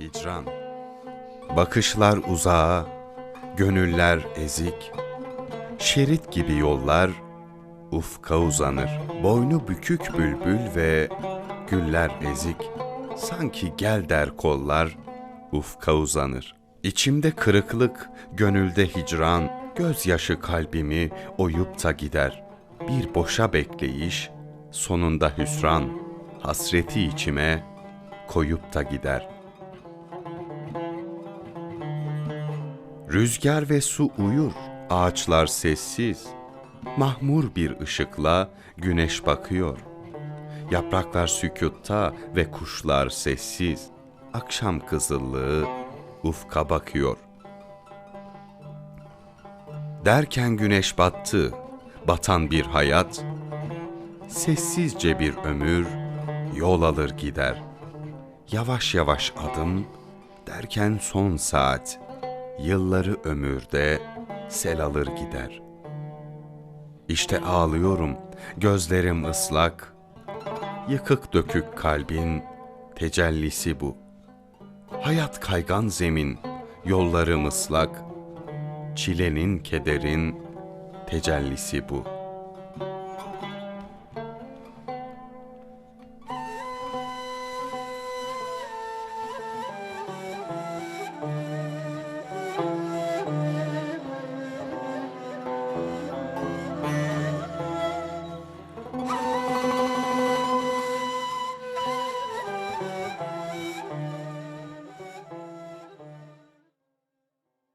Hicran Bakışlar uzağa, gönüller ezik, şerit gibi yollar ufka uzanır. Boynu bükük bülbül ve güller ezik, sanki gel der kollar ufka uzanır. İçimde kırıklık, gönülde hicran, gözyaşı kalbimi oyup da gider. Bir boşa bekleyiş, sonunda hüsran, hasreti içime koyup da gider.'' Rüzgar ve su uyur, ağaçlar sessiz. Mahmur bir ışıkla güneş bakıyor. Yapraklar sükutta ve kuşlar sessiz. Akşam kızıllığı ufka bakıyor. Derken güneş battı, batan bir hayat. Sessizce bir ömür yol alır gider. Yavaş yavaş adım derken son saat.'' Yılları ömürde sel alır gider. İşte ağlıyorum, gözlerim ıslak. Yıkık dökük kalbin tecellisi bu. Hayat kaygan zemin, yollarım ıslak. Çilenin, kederin tecellisi bu.''